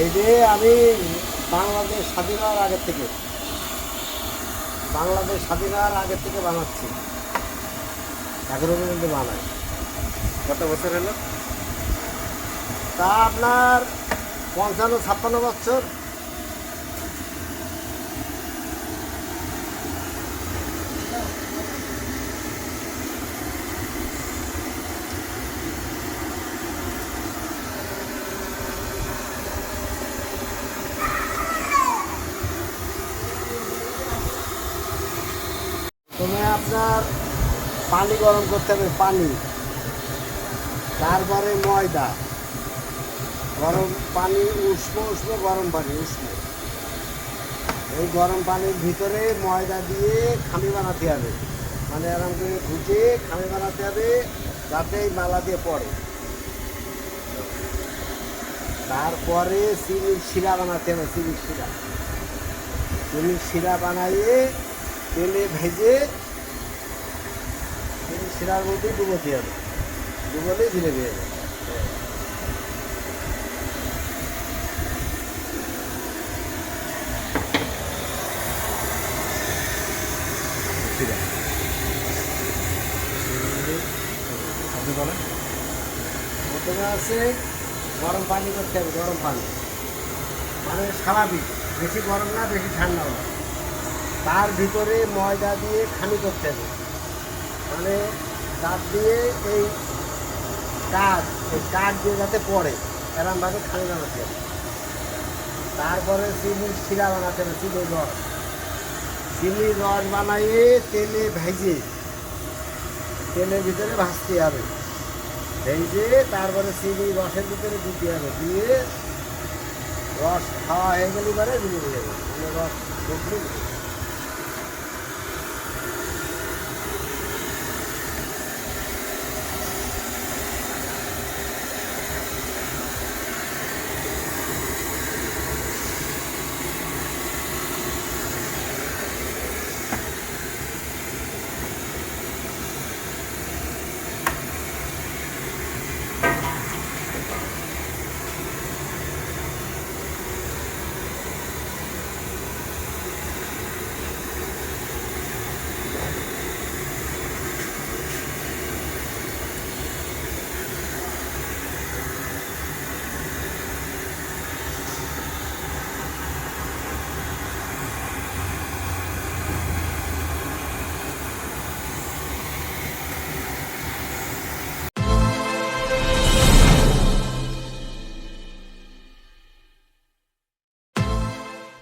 এই যে আমি বাংলাদেশ স্বাধীন হওয়ার আগের থেকে বাংলাদেশ স্বাধীন হওয়ার আগের থেকে বানাচ্ছি। এখনও পর্যন্ত বানাই। কত বছর হলো? তা আপনার পঞ্চান্ন ছাপ্পান্ন বছর। প্রথমে আপনার পানি গরম করতে হবে, পানি। তারপরে ময়দা। গরম পানি, উষ্ণ উষ্ণ গরম পানি, উষ্ণ। এই গরম পানির ভিতরে ময়দা দিয়ে খামি বানাতে হবে। মানে এরকম করে ঘুটে খামি বানাতে হবে, যাতে এই মালা দিয়ে পড়ে। তারপরে চিনির শিরা বানাতে হবে চিনির শিরা। চিনির শিরা বানাইয়ে তেলে ভেজে শিরার মধ্যে ডুবোতে হবে ডুবোলেই ধীরে ধীরে যাবে প্রথমে আছে গরম পানি করতে হবে গরম পানি। মানে স্বাভাবিক বেশি গরম না বেশি ঠান্ডা না তার ভিতরে ময়দা দিয়ে খানি করতে হবে। মানে দাঁত দিয়ে এই কাঠ এই কাঠ দিয়ে যাতে পড়ে, এরমভাবে খানি বানাতে হবে। তারপরে চিনির শিরা বানাতে হবে, চিনির রস। চিনির রস বানাইয়ে তেলে ভেজে, তেলের ভিতরে ভাজতে হবে। ভেজে তারপরে চিনি রসের ভিতরে দিতে হবে, দিয়ে রস খাওয়া হয়ে গেলে পরে দিয়ে যাবে রস